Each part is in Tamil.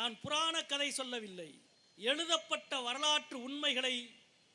நான் புராண கதை சொல்லவில்லை. எழுதப்பட்ட வரலாற்று உண்மைகளை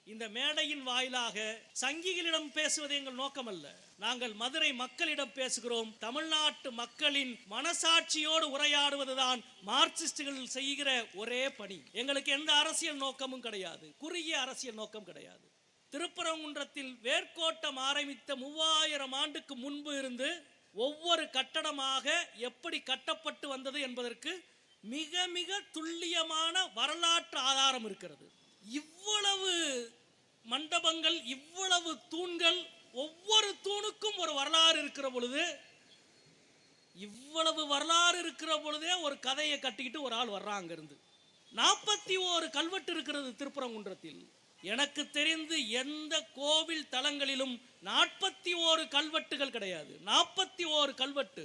இந்த மேடையின் வாயிலாக சங்கிகளிடம் பேசுவது எங்கள் நோக்கமல்ல. நாங்கள் மதுரை மக்களிடம் பேசுகிறோம். தமிழ்நாட்டு மக்களின் மனசாட்சியோடு உரையாடுவதுதான் மார்க்சிஸ்டுகள் செய்கிற ஒரே பணி. எங்களுக்கு எந்த அரசியல் நோக்கமும் கிடையாது. குறுகிய அரசியல் நோக்கம் கிடையாது. திருப்பரங்குன்றத்தில் வேர்க்கோட்டம் ஆரம்பித்த மூவாயிரம் ஆண்டுக்கு முன்பு இருந்து ஒவ்வொரு கட்டடமாக எப்படி கட்டப்பட்டு வந்தது என்பதற்கு மிக மிக துல்லியமான வரலாற்று ஆதாரம் இருக்கிறது. இவ்வளவு மண்டபங்கள் இவ்வளவு தூண்கள் ஒவ்வொரு தூணுக்கும் ஒரு வரலாறு இருக்கிற பொழுது இவ்வளவு வரலாறு இருக்கிற பொழுதே ஒரு கதையை கட்டிக்கிட்டு ஒரு ஆள் வர்றாங்க இருந்து நாற்பத்தி ஓரு கல்வெட்டு இருக்கிறது திருப்பரங்குன்றத்தில். எனக்கு தெரிந்து எந்த கோவில் தலங்களிலும் நாற்பத்தி ஓரு கல்வெட்டுகள் கிடையாது. நாற்பத்தி ஓரு கல்வெட்டு.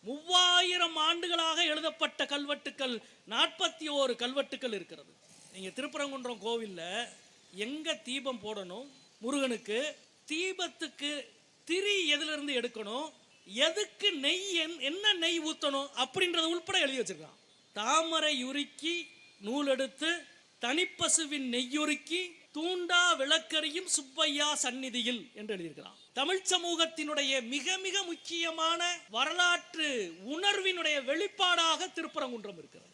மூவாயிரம் ஆண்டுகளாக எழுதப்பட்ட கல்வெட்டுக்கள் நாற்பத்தி ஓரு கல்வெட்டுக்கள் இருக்கிறது. நீங்கள் திருப்பரங்குன்றம் கோவில்ல எங்கே தீபம் போடணும்? முருகனுக்கு தீபத்துக்கு திரி எதிலிருந்து எடுக்கணும்? எதுக்கு நெய் என்- என்ன நெய் ஊற்றணும் அப்படின்றத உள்பட எழுதி வச்சிருக்கான். தாமரை உருக்கி நூல் எடுத்து தனிப்பசுவின் நெய்யுருக்கி தூண்டா விளக்கரியும் சுப்பையா சந்நிதியில் என்று எழுதியிருக்கிறான். தமிழ் சமூகத்தினுடைய மிக மிக முக்கியமான வரலாற்று உணர்வினுடைய வெளிப்பாடாக திருப்பரங்குன்றம் இருக்கிறது.